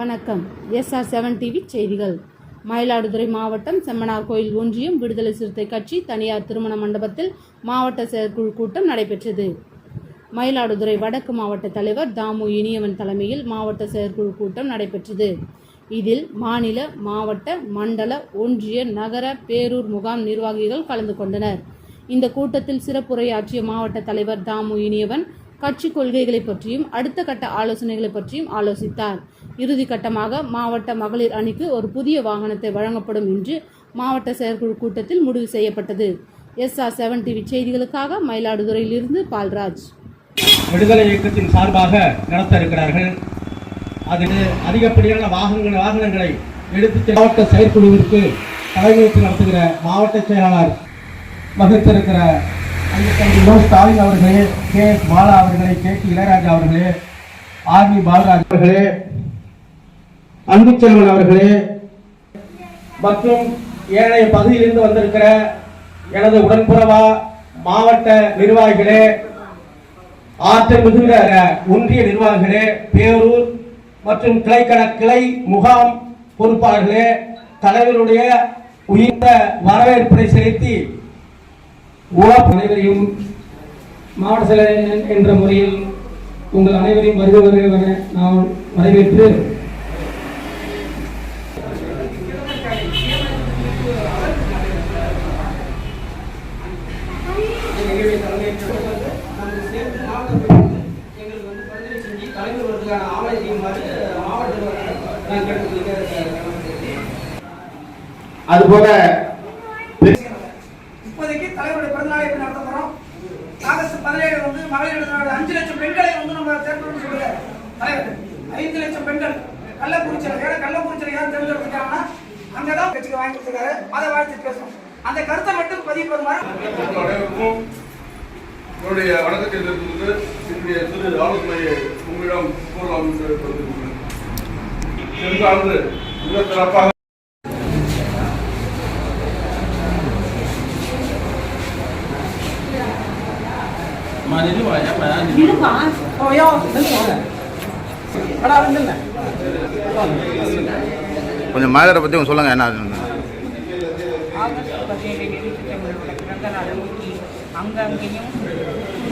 வணக்கம். SR seven TV செய்திகள். மயிலாடுதுறை மாவட்டம் செம்மனார் கோயில் ஒன்றியம் விடுதலை சிறுத்தை கட்சி தனியார் திருமண மண்டபத்தில் மாவட்ட செயற்குழு கூட்டம் நடைபெற்றது. மயிலாடுதுறை வடக்கு மாவட்ட தலைவர் தாமு இனியவன் தலைமையில் மாவட்ட செயற்குழு கூட்டம் நடைபெற்றது. இதில் மாநில மாவட்ட மண்டல ஒன்றிய நகர பேரூர் முகாம் நிர்வாகிகள் கலந்து கொண்டனர். இந்த கூட்டத்தில் சிறப்புரையாற்றிய மாவட்ட தலைவர் தாமு இனியவன் கட்சி கொள்கைகளை பற்றியும் அடுத்த கட்ட ஆலோசனைகளை பற்றியும் ஆலோசித்தார். இறுதிக்கட்டமாக மாவட்ட மகளிர் அணிக்கு ஒரு புதிய வாகனத்தை வழங்கப்படும் என்று மாவட்ட செயற்குழு கூட்டத்தில் முடிவு செய்யப்பட்டது. எஸ்ஆர் செவன் டிவி செய்திகளுக்காக மயிலாடுதுறையிலிருந்து பால்ராஜ். விடுதலை இயக்கத்தின் சார்பாக நடத்த இருக்கிறார்கள். அதில் அதிகப்படியான வாகனங்கள் வாகனங்களை எடுத்து மாவட்ட செயற்குழுவிற்கு தலைமையேற்று நடத்துகிற மாவட்ட செயலாளர் வகித்திருக்கிற ஸ்டாலின் அவர்களே கே எஸ் பாலா அவர்களே கே டி இளையராஜா அவர்களே ஆர் வி பாலராஜ் அவர்களே அன்புச்செல்வன் அவர்களே மற்றும் ஏனைய பகுதியிலிருந்து வந்திருக்கிற எனது உடன்புறவா மாவட்ட நிர்வாகிகளே ஆற்றல் மிகுந்த ஒன்றிய நிர்வாகிகளே பேரூர் மற்றும் கிளைக்கட கிளை முகாம் பொறுப்பாளர்களே தலைவருடைய உயர்ந்த வரவேற்பை செலுத்தி உழப்பு அனைவரையும் மாவட்ட செயலர் என்ற முறையில் உங்கள் அனைவரையும் வருக வருக நான் வரவேற்று தலைவர்களுக்கான ஆவணை செய்யுமாறு அதுபோல இப்போதைக்கு தலைவருடைய பிறந்தநாளை எப்படி நடத்த போறோம்? ஆகஸ்ட் பதினேழு வந்து மகளிர் நாடு அஞ்சு லட்சம் பெண்களை வந்து நம்ம தேர்ந்தெடுத்து சொல்லுங்க தலைவர். ஐந்து லட்சம் பெண்கள். கள்ளக்குறிச்சியில் ஏன்னா கள்ளக்குறிச்சியில் யார் தேர்ந்தெடுத்துட்டாங்கன்னா அங்கதான் கட்சிக்கு வாங்கி கொடுத்துருக்காரு. அதை வாழ்த்து பேசணும் அந்த கருத்தை மட்டும் பதிவு பெறுமாறு என்னுடைய வணக்கத்தை தெரிவித்து என்னுடைய சிறு ஆலோசனையை உங்களிடம் கூறலாம் என்று சென்ற ஆண்டு மிக சிறப்பாக கொஞ்சம் மகளிரை பற்றி சொல்லுங்கள் என்ன அங்கங்கேயும்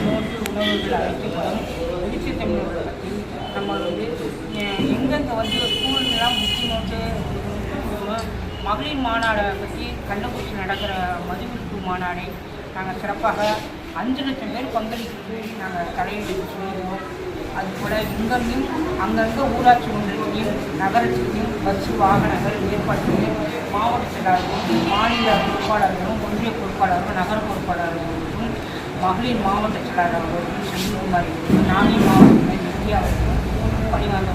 நோட்டு உணவுகள் அளிக்கப்படும். எழுத்து தமிழோட பற்றி நம்ம வந்து எங்கெங்கே வந்து ஸ்கூல்லாம் முடிச்சு நோட்டு மகளிர் மாநாடை பற்றி கள்ளக்குறிச்சி நடக்கிற மதுவிற்கு மாநாடை நாங்கள் சிறப்பாக அஞ்சு லட்சம் பேர் பங்களித்து நாங்கள் தலையிட்டு சொல்லிடுவோம் அதுபோல் இங்கேயும் அங்கங்கே ஊராட்சி ஒன்றியத்தையும் நகரத்தையும் பஸ் வாகனங்கள் ஏற்பாடு மாவட்ட செயலாளர்களும் மாநில பொறுப்பாளர்களும் ஒன்றிய பொறுப்பாளர்களும் நகர பொறுப்பாளர்களும் மகளிர் மாவட்ட செயலாளர் அவர்களுக்கும் செந்தில்குமார் நாகை மாவட்ட நித்யா அவர்களுக்கும் பணிவாங்க